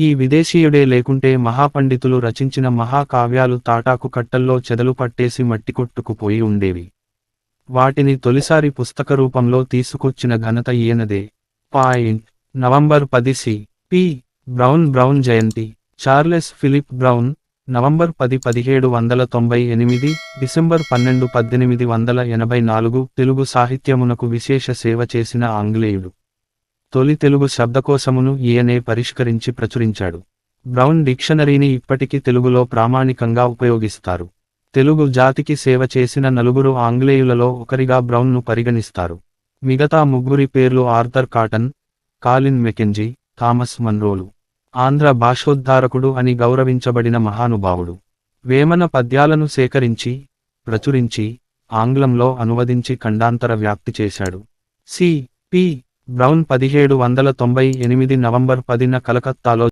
ఈ విదేశీయుడే లేకుంటే మహాపండితులు రచించిన మహాకావ్యాలు తాటాకు కట్టల్లో చెదలు పట్టేసి మట్టికొట్టుకుపోయి ఉండేవి. వాటిని తొలిసారి పుస్తక రూపంలో తీసుకొచ్చిన ఘనత ఈయనదే. పాయింట్. నవంబర్ పది సి. పి. బ్రౌన్ బ్రౌన్ జయంతి. చార్లెస్ ఫిలిప్ బ్రౌన్ నవంబర్ పది పదిహేడు వందల తొంభై ఎనిమిది డిసెంబర్ పన్నెండు పద్దెనిమిది వందల ఎనభై నాలుగు తెలుగు సాహిత్యమునకు విశేష సేవ చేసిన ఆంగ్లేయుడు. తొలి తెలుగు శబ్దకోశమును ఈయనే పరిష్కరించి ప్రచురించాడు. బ్రౌన్ డిక్షనరీని ఇప్పటికీ తెలుగులో ప్రామాణికంగా ఉపయోగిస్తారు. తెలుగు జాతికి సేవ చేసిన నలుగురు ఆంగ్లేయులలో ఒకరిగా బ్రౌన్ను పరిగణిస్తారు. మిగతా ముగ్గురి పేర్లు Arthur Cotton Colin Mackenzie Thomas మన్రోలు. Andhra భాషోద్ధారకుడు అని గౌరవించబడిన మహానుభావుడు. వేమన పద్యాలను సేకరించి ప్రచురించి ఆంగ్లంలో అనువదించి ఖండాంతర వ్యాప్తి చేశాడు. సి. పి. బ్రౌన్ పదిహేడు వందల తొంభై ఎనిమిది నవంబర్ పదిన కలకత్తాలో